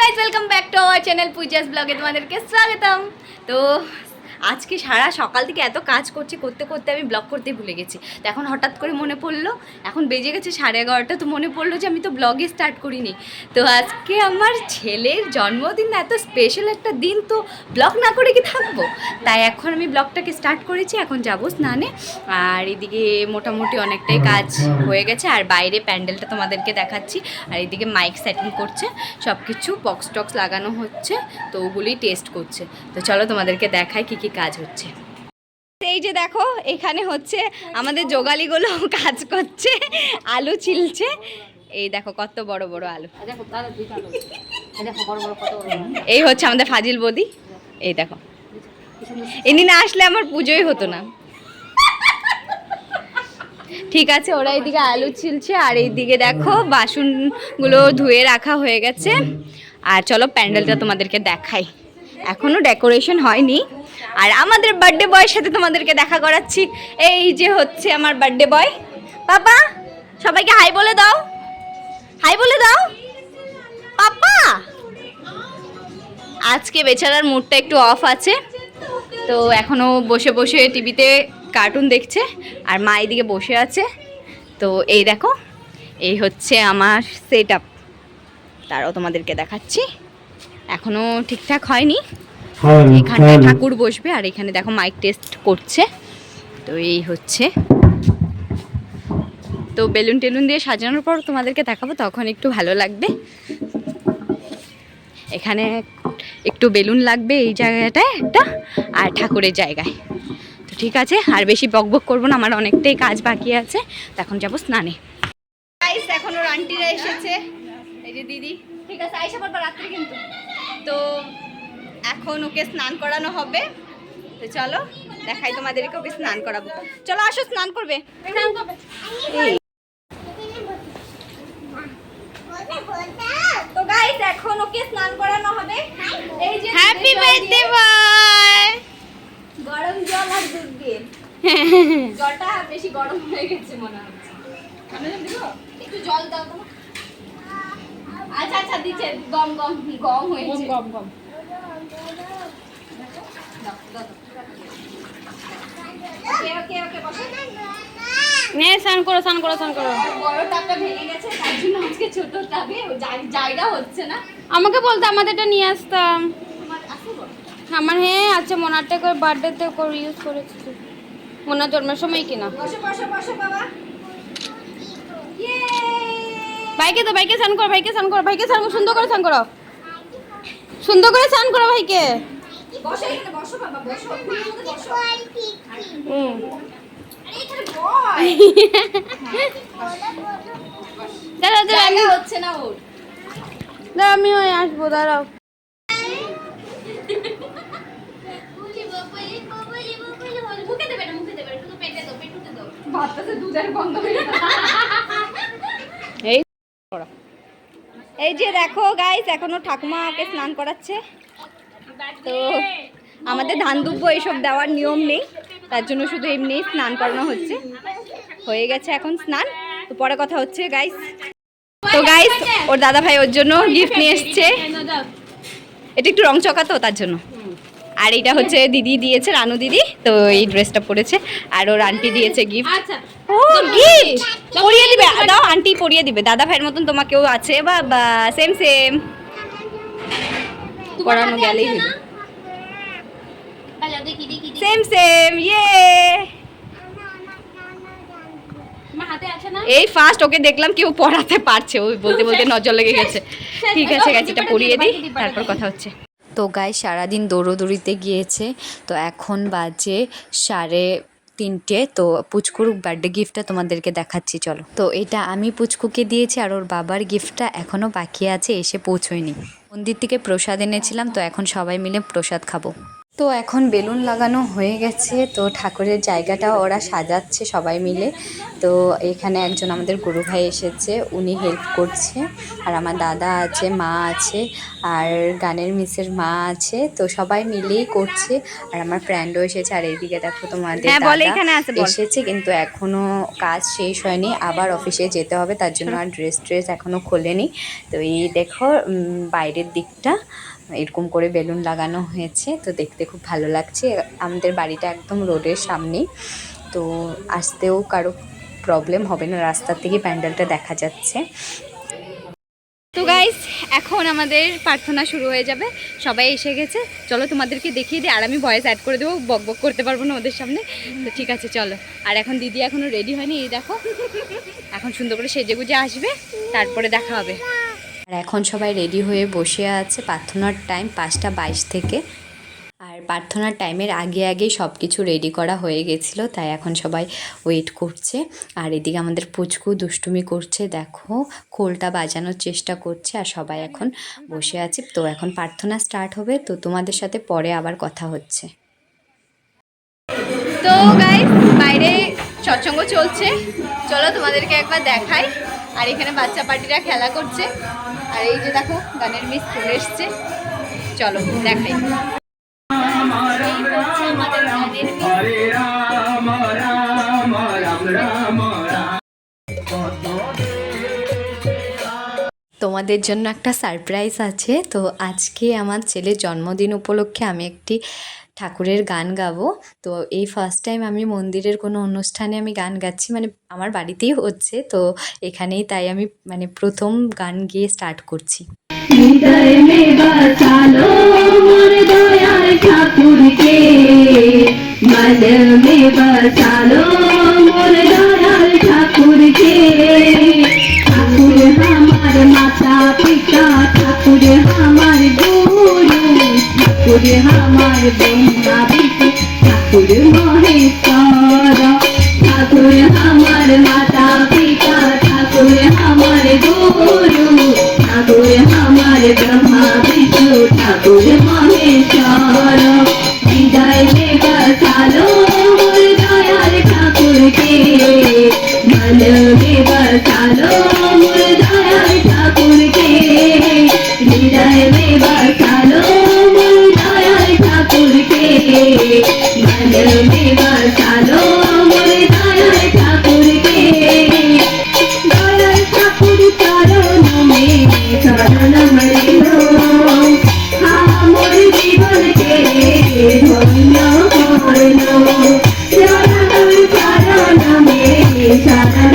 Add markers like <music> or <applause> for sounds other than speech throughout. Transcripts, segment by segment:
guys welcome back to our channel Puja's ব্লগে তোমাদেরকে স্বাগতম তো আজকে সারা সকাল থেকে এত কাজ করছি, করতে করতে আমি ব্লগ করতে ভুলে গেছি। তো এখন হঠাৎ করে মনে পড়ল, এখন বেজে গেছে সাড়ে এগারোটা, তো মনে পড়ল যে আমি তো ব্লগে স্টার্ট করিনি। তো আজকে আমার ছেলের জন্মদিন, এত স্পেশাল একটা দিন, তো ব্লগ না করে কি থাকব? তাই এখন আমি ব্লগটাকে স্টার্ট করেছি, এখন যাব স্নানে। আর এদিকে মোটামুটি অনেকটাই কাজ হয়ে গেছে, আর বাইরে প্যান্ডেলটা তোমাদেরকে দেখাচ্ছি। আর এদিকে মাইক সেটিং করছে সব কিছু বক্স টক্স লাগানো হচ্ছে, তো ওগুলি টেস্ট করছে। তো চলো তোমাদেরকে দেখায় কি কি কাজ হচ্ছে। এই যে দেখো এখানে হচ্ছে আমাদের যোগালিগুলো <laughs> কাজ করছে আলু ছিলছে। এই দেখো কত বড় বড় আলু। এই হচ্ছে আমাদের ফাজিল বদি। এই দেখো। ইনি না আসলে আমার পুজোই হতো না। ঠিক আছে ওরা এইদিকে আলু ছিলছে আর এইদিকে দেখো বাসনগুলো ধুয়ে রাখা হয়ে গেছে। আর চলো প্যান্ডেলটা তোমাদেরকে দেখাই। এখনও ডেকোরেশন হয়নি। আর আমাদের বার্থডে বয়ের সাথে তোমাদেরকে দেখা করাচ্ছি। এই যে হচ্ছে আমার বার্থডে বয় পাপা, সবাইকে হাই বলে দাও। হাই বলে দাও। পাপা! আজকে বেচারার মুডটা একটু অফ আছে। তো এখনও বসে বসে টিভিতে কার্টুন দেখছে। আর মা এদিকে বসে আছে। তো এই দেখো, এই হচ্ছে আমার সেট আপ তারাও তোমাদেরকে দেখাচ্ছি। এখনও ঠিকঠাক হয়নি। এখানটায় ঠাকুর বসবে আর এখানে দেখো মাইক টেস্ট করছে। তো এই হচ্ছে। তো বেলুন টেলুন দিয়ে সাজানোর পর তোমাদেরকে দেখাবো তখন একটু ভালো লাগবে। এখানে একটু বেলুন লাগবে এই জায়গাটায় একটা আর ঠাকুরের জায়গায়। তো ঠিক আছে আর বেশি বক বক করব না আমার অনেকটাই কাজ বাকি আছে। এখন যাব স্নানে। এখনও আন্টিরা এসেছে। এই যে দিদি। ঠিক আছে আইসা পড়বা রাত্রে কিন্তু। তো এখন ওকে স্নান করানো হবে। তো চলো দেখাই তোমাদেরকে ওকে স্নান করাবো। চলো আসো স্নান করবে। এই। তো গাইস এখন ওকে স্নান করানো হবে। এই যে হ্যাপি জল বার্থডে বয় গরম জল আর দুধ দিয়ে। <laughs> জলটা বেশি গরম হয়ে গেছে মনে হচ্ছে। একটু জল দাও আচ্ছা আচ্ছা দিচ্ছে। গম গম গম হয়েছে। গম গম নে স্নান করো স্নান করো স্নান করো। বড় টাপটা ভেঙে গেছে তার জন্য আজকে ছোট টাবে জায়গা হচ্ছে না। আমাকে বলতে আমাদেরটা নিয়ে আসতাম। আছে আমার হ্যাঁ আচ্ছা মোনারটা করে বার্থডেতে করে ইউজ করেছি। মোনার জন্মের সময় কিনা। বসো বসো বসো বাবা। ভাইকে তো ভাইকে স্নান করো ভাইকে স্নান করো ভাইকে স্নান করো, সুন্দর করে স্নান করো। সুন্দর করে স্নান করো ভাইকে। বসো বসো বাবা বসো। ফুলের মধ্যে বসো হুম। আরে এখানে বয় দাঁড়াও দাঁড়াও আমি ওই আসব দাঁড়াও। মুখে দেবে না মুখে দেবে পেটে দাও পেটুতে দাও। ভাতটাতে দুধের গন্ধ হয়ে এই যে দেখো গাইস এখনও ঠাকুমা ওকে স্নান করাচ্ছে। তো আমাদের ধান দুব্বো এইসব দেওয়ার নিয়ম নেই, তার জন্য শুধু এমনি স্নান করানো হচ্ছে। হয়ে গেছে এখন স্নান। তো পরে কথা হচ্ছে গাইস তো গাইস ওর দাদা ভাই ওর জন্য গিফট নিয়ে এসছে। এটা একটু রং চকা তো তার জন্য। আর এটা হচ্ছে দিদি দিয়েছে রানু দিদি তো এই ড্রেসটা পরেছে। আর ওর আন্টি দিয়েছে গিফট আচ্ছা। ও গিফট পরিয়ে দিবে। দাও আন্টি পরিয়ে দিবে। দাদা ভাইয়ের মতন তোমাকেও আছে। বাবা সেম সেম পড়ানো গেলেই দেখি সেম সেম ইয়ে এই ফার্স্ট ওকে দেখলাম কেউ পড়াতে পারছে। ওই বলতে বলতে নজর লেগে গেছে। ঠিক আছে গেছে এটা পড়িয়ে দিই। তারপর কথা হচ্ছে। তো গায়ে সারাদিন দৌড়োদৌড়িতে গিয়েছে। তো এখন বাজে সাড়ে তিনটে। তো পুচকুর বার্থডে গিফটটা তোমাদেরকে দেখাচ্ছি, চলো। তো এটা আমি পুচকুকে দিয়েছি আর ওর বাবার গিফটটা এখনও বাকি আছে, এসে পৌঁছয়নি। মন্দির থেকে প্রসাদ এনেছিলাম, তো এখন সবাই মিলে প্রসাদ খাব। তো এখন বেলুন লাগানো হয়ে গেছে। তো ঠাকুরের জায়গাটা ওরা সাজাচ্ছে সবাই মিলে। তো এখানে একজন আমাদের গুরু ভাই এসেছে উনি হেল্প করছে। আর আমার দাদা আছে মা আছে আর গানের মিসের মা আছে। তো সবাই মিলেই করছে। আর আমার ফ্রেন্ডও এসেছে। আর এইদিকে দেখো তোমাদের হ্যাঁ। এসেছে কিন্তু এখনও কাজ শেষ হয়নি। আবার অফিসে যেতে হবে তার জন্য আর ড্রেস ট্রেস এখনও খোলেনি। তো এই দেখো বাইরের দিকটা। এরকম করে বেলুন লাগানো হয়েছে, তো দেখতে খুব ভালো লাগছে। আমাদের বাড়িটা একদম রোডের সামনেই তো আসতেও কারও প্রবলেম হবে না, রাস্তার থেকে প্যান্ডেলটা দেখা যাচ্ছে। তো গাইস এখন আমাদের প্রার্থনা শুরু হয়ে যাবে। সবাই এসে গেছে। চলো তোমাদেরকে দেখিয়ে দিই, আর আমি ভয়েস অ্যাড করে দেবো, বক বক করতে পারব না ওদের সামনে। তো ঠিক আছে, চলো। আর এখন দিদি এখনও রেডি হয়নি, এই দেখো। এখন সুন্দর করে সেজে গুজে আসবে, তারপরে দেখা হবে। আর এখন সবাই রেডি হয়ে বসে আছে প্রার্থনার টাইম পাঁচটা বাইশ থেকে। আর প্রার্থনার টাইমের আগে আগেই সব কিছু রেডি করা হয়ে গেছিল, তাই এখন সবাই ওয়েট করছে। আর এদিকে আমাদের পুচকু দুষ্টুমি করছে, দেখো খোলটা বাজানোর চেষ্টা করছে আর সবাই এখন বসে আছে। তো এখন প্রার্থনা স্টার্ট হবে, তো তোমাদের সাথে পরে আবার কথা হচ্ছে। তো গাই বাইরে সৎসঙ্গ চলছে। চলো তোমাদেরকে একবার দেখাই। আর এখানে বাচ্চা পার্টিরা খেলা করছে। আর এই যে দেখো, গানের মিস চলে এসছে। চলো, দেখাই। আমাদের গানের মিস। তোমাদের জন্য একটা সারপ্রাইজ আছে। তো আজকে আমার ছেলের জন্মদিন উপলক্ষে আমি একটি ঠাকুরের গান গাবো। তো এই ফার্স্ট টাইম আমি মন্দিরের কোনো অনুষ্ঠানে আমি গান গাচ্ছি মানে আমার বাড়িতেই হচ্ছে। তো এখানেই তাই আমি মানে প্রথম গান গিয়ে স্টার্ট করছি। ঠাকুরকে। ঠাকুর আমার ব্রহ্মা বিষ্ণু ঠাকুর মহেশ্বর ঠাকুর আমার মাতা পিতা, ঠাকুর আমার গুরু। ঠাকুর আমার ব্রহ্মা বিষ্ণু, ঠাকুর মহেশ্বর মে বসালো মোর দয়াল ঠাকুরকে মন মে বসালো মন মে মোর দয়াল ঠাকুরকে দয়াল ঠাকুর চরণ মে চরণ মরিলো আমার জীবনকে ধন্য করল চরণ চরণ মে চরণ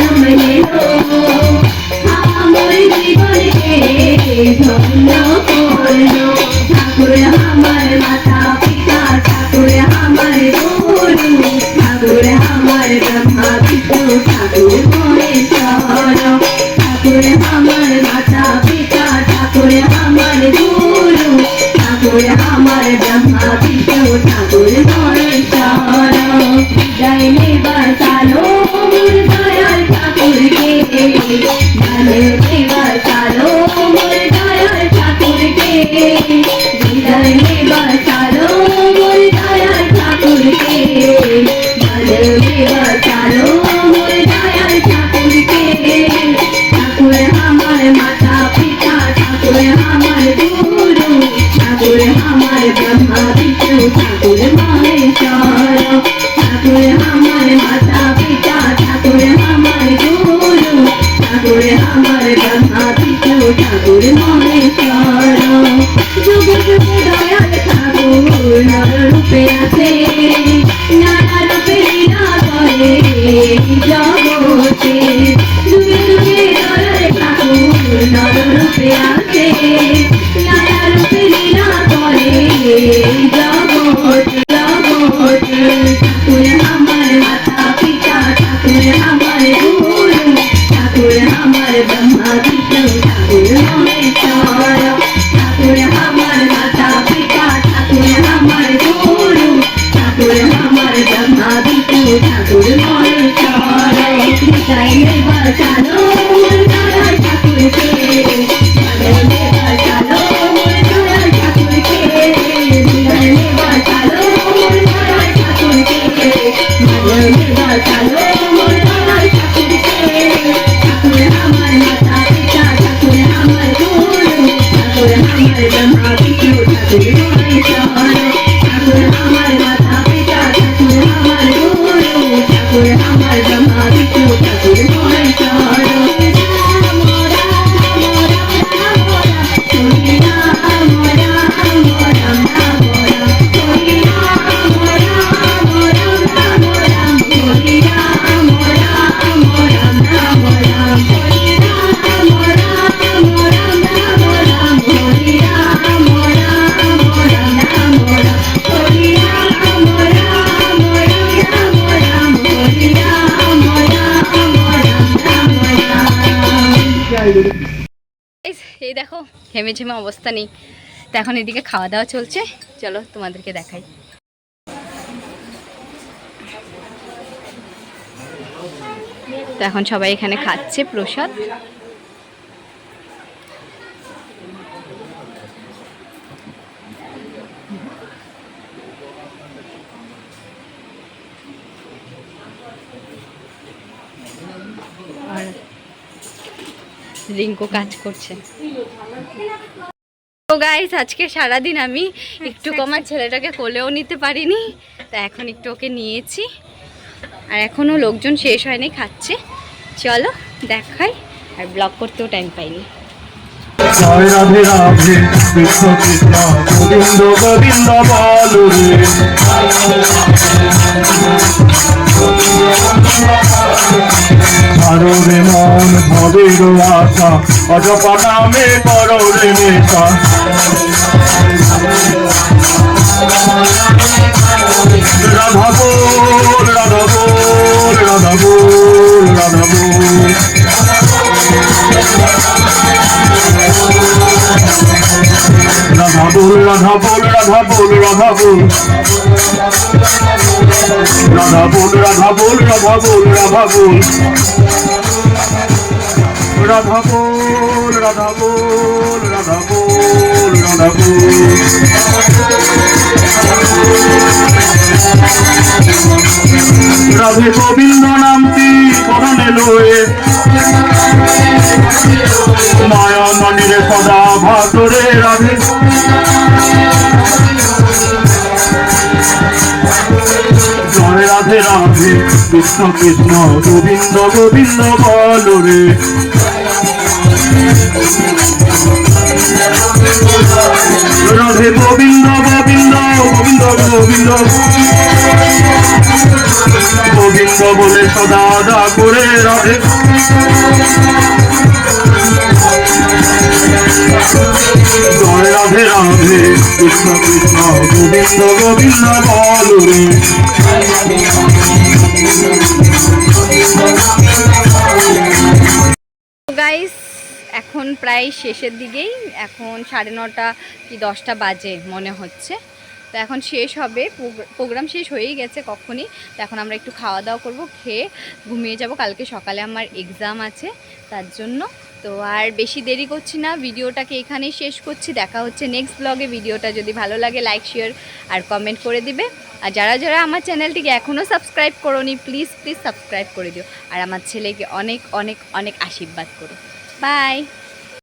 আমার গুরু ঠাকুর ঘেমে ঝেমে অবস্থা নেই। তো এখন এদিকে খাওয়া দাওয়া চলছে। চলো তোমাদেরকে দেখাই। তো এখন সবাই এখানে খাচ্ছে প্রসাদ। রিঙ্কু কাজ করছে। তো গাইস আজকে সারাদিন আমি একটু আমার ছেলেটাকে কোলেও নিতে পারিনি তা এখন একটু ওকে নিয়েছি। আর এখনও লোকজন শেষ হয়নি খাচ্ছে। চলো দেখাই। আর ব্লগ করতেও টাইম পাইনি। জয় রাধে রাধে কৃষ্ণ কৃষ্ণ গোবিন্দ গোবিন্দ বল ভবের আশা অজপা নামে করো রে নেশা। রাধা বল রাধা বল। রাধা বল রাধা বল রাধা বল রাধা বল। রাধা বল রাধা বল রাধা বল রাধা বল। রাধা বল রাধা বল রাধা বল রাধা বল। রাধে গোবিন্দ নামটি করণে লয়ে, মায়া মনিরে সদা ভাতরে রাধে। রাধে কৃষ্ণ কৃষ্ণ, গোবিন্দ গোবিন্দ, বল রে। রাধে গোবিন্দ গোবিন্দ গোবিন্দ গোবিন্দ। গোবিন্দ বলে সদা দা করে রাধে। কৃষ্ণ কৃষ্ণ গোবিন্দ গোবিন্দ রে। গাইস এখন প্রায় শেষের দিকেই। এখন সাড়ে নটা কি দশটা বাজে মনে হচ্ছে। তো এখন শেষ হবে। প্রোগ্রাম শেষ হয়েই গেছে কখনই। তো এখন আমরা একটু খাওয়া দাওয়া করব, খেয়ে ঘুমিয়ে যাব। কালকে সকালে আমার এক্সাম আছে, তার জন্য তো আর বেশি দেরি করছি না, ভিডিওটাকে এখানেই শেষ করছি। দেখা হচ্ছে নেক্সট ব্লগে ভিডিওটা যদি ভালো লাগে লাইক শেয়ার আর কমেন্ট করে দিবে। আর যারা যারা আমার চ্যানেলটিকে এখনও সাবস্ক্রাইব করোনি প্লিজ প্লিজ সাবস্ক্রাইব করে দিও। আর আমার ছেলেকে অনেক অনেক অনেক আশীর্বাদ করো। বাই